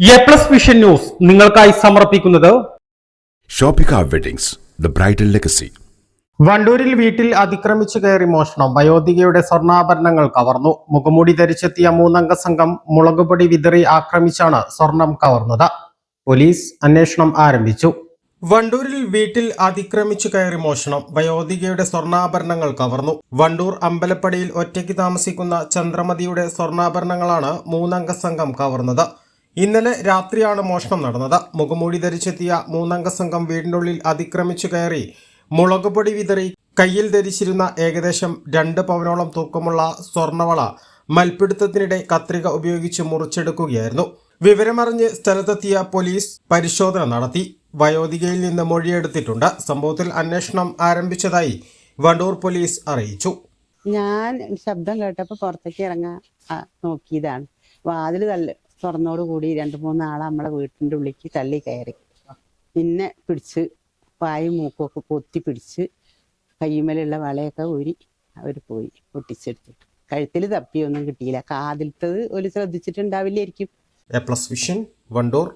A plus vision news നിങ്ങൾക്കായി സമർപ്പിക്കുന്നത് Shopika weddings the bridal legacy വണ്ടൂരിൽ വീട്ടിൽ അതിക്രമിച്ചു കയറി മോഷണം. വയോധികയുടെ സ്വർണാഭരണങ്ങൾ കവർന്നു. മുഖമൂടി ധരിച്ചെത്തിയ മൂന്നംഗ സംഘം മുളകുപൊടി വിതറി ആക്രമിച്ചാണ് സ്വർണം കവർന്നത്. പോലീസ് അന്വേഷണം ആരംഭിച്ചു. വണ്ടൂരിൽ വീട്ടിൽ അതിക്രമിച്ചു കയറി മോഷണം. വയോധികയുടെ സ്വർണാഭരണങ്ങൾ കവർന്നു. വണ്ടൂർ അമ്പലപ്പടിയിൽ ഒറ്റയ്ക്ക് താമസിക്കുന്ന ചന്ദ്രമതിയുടെ സ്വർണാഭരണങ്ങളാണ് മൂന്നംഗ സംഘം കവർന്നത്. ഇന്നലെ രാത്രിയാണ് മോഷണം നടന്നത്. മുഖമൂടി ധരിച്ചെത്തിയ മൂന്നംഗ സംഘം വീടിനുള്ളിൽ അതിക്രമിച്ചു കയറി മുളകുപൊടി വിതറി കയ്യിൽ ധരിച്ചിരുന്ന ഏകദേശം രണ്ട് പവനോളം തൂക്കമുള്ള സ്വർണവള മൽപിടുത്തത്തിനിടെ കത്രിക ഉപയോഗിച്ച് മുറിച്ചെടുക്കുകയായിരുന്നു. വിവരമറിഞ്ഞ് സ്ഥലത്തെത്തിയ പോലീസ് പരിശോധന നടത്തി. വയോധികയിൽ നിന്ന് മൊഴിയെടുത്തിട്ടുണ്ട്. സംഭവത്തിൽ അന്വേഷണം ആരംഭിച്ചതായി വണ്ടൂർ പോലീസ് അറിയിച്ചു. ഞാൻ ശബ്ദം കേട്ടപ്പോൾ പുറത്തേക്ക് ഇറങ്ങാൻ നോക്കിയതാണ്. വാതിൽ തള്ളി തുറന്നോട് കൂടി രണ്ട് മൂന്നാളെ നമ്മളെ വീട്ടിന്റെ ഉള്ളിലേക്ക് തള്ളി കയറി. പിന്നെ പിടിച്ച് വായും മൂക്കൊക്കെ പൊത്തി പിടിച്ച് കയ്യുമലുള്ള വളയൊക്കെ ഊരി അവർ പോയി പൊട്ടിച്ചെടുത്തിട്ട് കഴുത്തിൽ തപ്പിയൊന്നും കിട്ടിയില്ല. കാതിലത്തത് ഒരു ശ്രദ്ധിച്ചിട്ടുണ്ടാവില്ലായിരിക്കും. A plus vision Wandoor